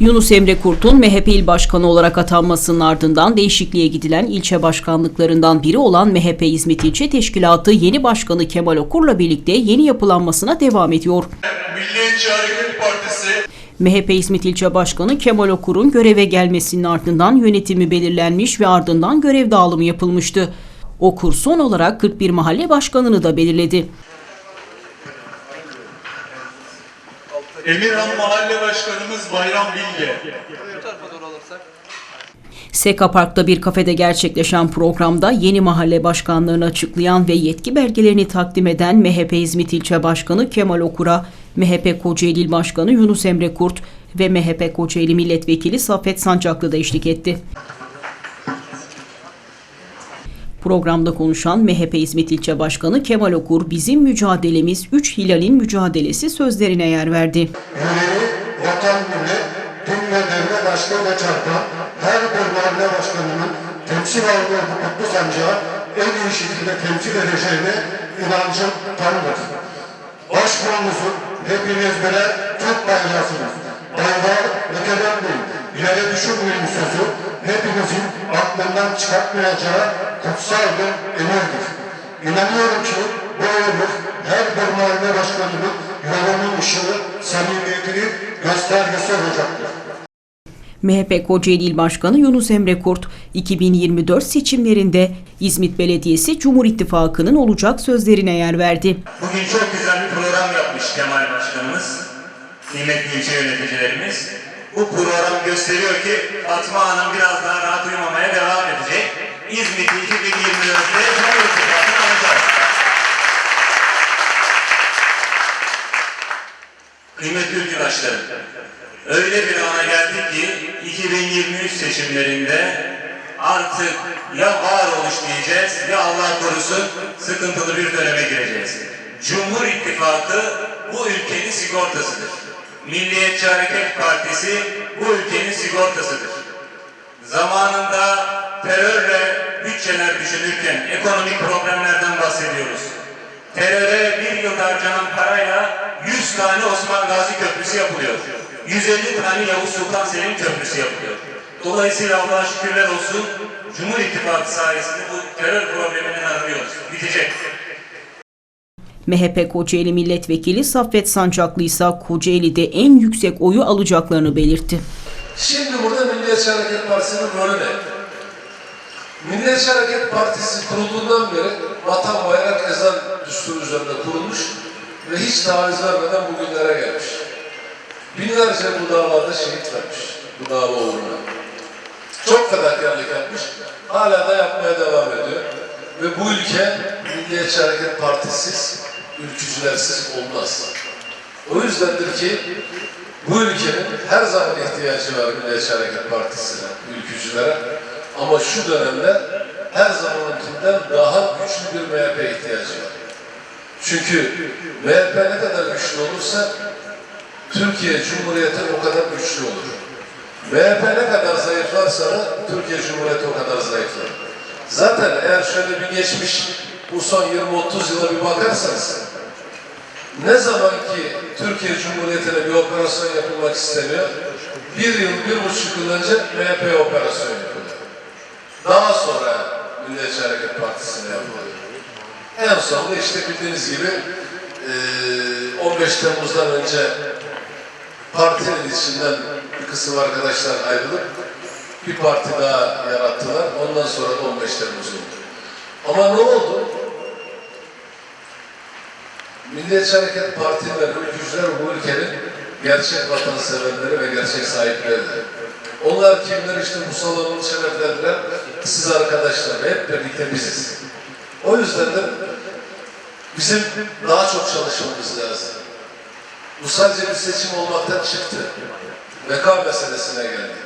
Yunus Emre Kurt'un MHP il başkanı olarak atanmasının ardından değişikliğe gidilen ilçe başkanlıklarından biri olan MHP İzmit İlçe Teşkilatı yeni başkanı Kemal Okur'la birlikte yeni yapılanmasına devam ediyor. Milliyetçi Hareket Partisi MHP İzmit İlçe Başkanı Kemal Okur'un göreve gelmesinin ardından yönetimi belirlenmiş ve ardından görev dağılımı yapılmıştı. Okur son olarak 41 mahalle başkanını da belirledi. Emirhan Mahalle Başkanımız Bayram Bilge. Seka Park'ta bir kafede gerçekleşen programda yeni mahalle başkanlarını açıklayan ve yetki belgelerini takdim eden MHP İzmit İlçe Başkanı Kemal Okur'a, MHP Kocaeli İl Başkanı Yunus Emre Kurt ve MHP Kocaeli Milletvekili Saffet Sancaklı da eşlik etti. Programda konuşan MHP İzmit İlçe Başkanı Kemal Okur, bizim mücadelemiz 3 hilalin mücadelesi sözlerine yer verdi. Yüreği vatan millet, din ve devlet aşkıyla çarpan her bir mahalle başkanının temsil aldığı bu kutlu sancağı en iyi şekilde temsil edeceğine inancım tamdır. Başbuğumuzun hepiniz birer Türk bayrağısınız. Bayrağı lekeden değil, ileri düşünmeyin sözü hepinizin aklından çıkartmayacağı bir emirdir. İnanıyorum ki bu emir her bir mahalle başkanının yolunun ışığı, samimiyetinin göstergesi olacaktır. MHP Kocaeli İl Başkanı Yunus Emre Kurt, 2024 seçimlerinde İzmit Belediyesi Cumhur İttifakı'nın olacak sözlerine yer verdi. Bugün çok güzel bir program yapmış Kemal Başkanımız, kıymetli ilçe yöneticilerimiz. Bu program gösteriyor ki Fatma Hanım biraz daha rahat Kıymetli ülküdaşlarım, öyle bir ana geldik ki 2023 seçimlerinde artık ya varoluş diyeceğiz ya Allah korusun sıkıntılı bir döneme gireceğiz. Cumhur İttifakı bu ülkenin sigortasıdır. Milliyetçi Hareket Partisi bu ülkenin sigortasıdır. Zamanında terörle bütçeler düşünürken ekonomik problemlerden 300 tane Osman Gazi Köprüsü yapılıyor. 150 tane Yavuz Sultan Selim Köprüsü yapılıyor. Dolayısıyla Allah'a şükürler olsun Cumhur İttifakı sayesinde bu terör probleminden arınıyoruz. Bitecek. MHP Kocaeli Milletvekili Saffet Sancaklı ise Kocaeli'de en yüksek oyu alacaklarını belirtti. Şimdi burada Milliyetçi Hareket Partisi'nin rolü ne? Milliyetçi Hareket Partisi kurulduğundan beri vatan bayrak ezan düsturu üzerinde kurulmuş ve hiç taviz vermeden bugünlere gelmiş. Binlerce bu davada şehit vermiş. Bu dava uğruna. Çok fedakarlık yapmış. Hala da yapmaya devam ediyor. Ve bu ülke Milliyetçi Hareket Partisiz, ülkücülersiz olmaz. O yüzdendir ki bu ülkenin her zaman ihtiyacı var Milliyetçi Hareket Partisi'ne, ülkücülere. Ama şu dönemde her zamankinden daha güçlü bir MHP ihtiyacı var. Çünkü MHP ne kadar güçlü olursa Türkiye Cumhuriyeti o kadar güçlü olur. MHP ne kadar zayıflarsa da Türkiye Cumhuriyeti o kadar zayıflar. Zaten eğer şöyle bir geçmiş bu son 20-30 yıla bir bakarsanız ne zaman ki Türkiye Cumhuriyeti'ne bir operasyon yapılmak isteniyor, bir yıl, bir buçuk yıl önce MHP operasyon yapılıyor. Daha sonra Milliyetçi Hareket Partisi'ne yapılıyor. En sonunda işte bildiğiniz gibi eee, 15 Temmuz'dan önce partinin içinden bir kısım arkadaşlar ayrılıp bir parti daha yarattılar. Ondan sonra da 15 Temmuz oldu. Ama ne oldu? Milliyetçi Hareket Partileri, ülkücüler bu ülkenin gerçek vatanseverleri ve gerçek sahipleridir. Onlar kimler işte bu salonun şereflendiren siz arkadaşlar hep birlikte biziz. O yüzden de bizim daha çok çalışmamız lazım. Bu sadece bir seçim olmaktan çıktı. Veka meselesine geldi.